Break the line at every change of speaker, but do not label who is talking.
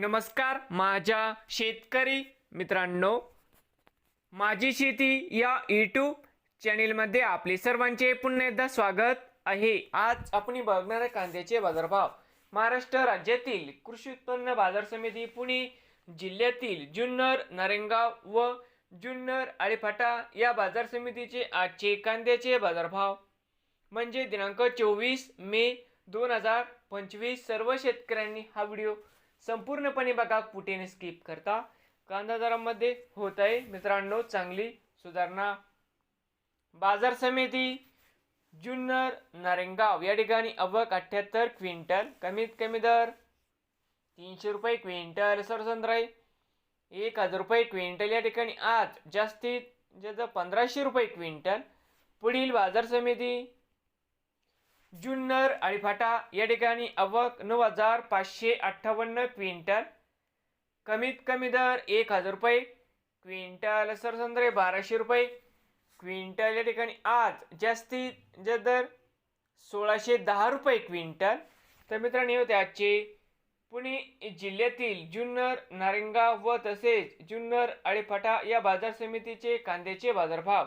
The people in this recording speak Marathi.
नमस्कार माझ्या शेतकरी मित्रांनो. माझी शेती या यूट्यूब चॅनेलमध्ये आपले सर्वांचे पुन्हा एकदा स्वागत आहे. आज आपण बघणार आहे कांद्याचे बाजारभाव. महाराष्ट्र राज्यातील कृषी उत्पन्न बाजार समिती पुणे जिल्ह्यातील जुन्नर नारायणगाव व जुन्नर आळेफाटा या बाजार समितीचे आजचे कांद्याचे बाजारभाव. म्हणजे दिनांक चोवीस मे दोन हजार पंचवीस सर्व शेतकऱ्यांनी हा व्हिडिओ संपूर्णपणे बघा कुठेने स्किप करता. कांदा दरामध्ये होत आहे. मित्रांनो चांगली सुधारणा. बाजार समिती जुन्नर नारेंगाव. या ठिकाणी अवक अठ्ठ्याहत्तर क्विंटल. कमीत कमी दर तीनशे रुपये क्विंटल सरसंद्र एक हजार रुपये क्विंटल. या ठिकाणी आज जास्तीत जास्त पंधराशे रुपये क्विंटल. पुढील बाजार समिती जुन्नर आळीफाटा या ठिकाणी अवक नऊ हजार पाचशे अठ्ठावन्न क्विंटल. कमीत कमी दर एक हजार रुपये. क्विंटल सरसंद्रे बाराशे रुपये. क्विंटल या ठिकाणी आज जास्तीत जास्त दर सोळाशे दहा रुपये क्विंटल. तर मित्रांनो होते आजचे पुणे जिल्ह्यातील जुन्नर नारेंगाव व तसेच जुन्नर आळेफाटा या बाजार समितीचे कांद्याचे बाजारभाव.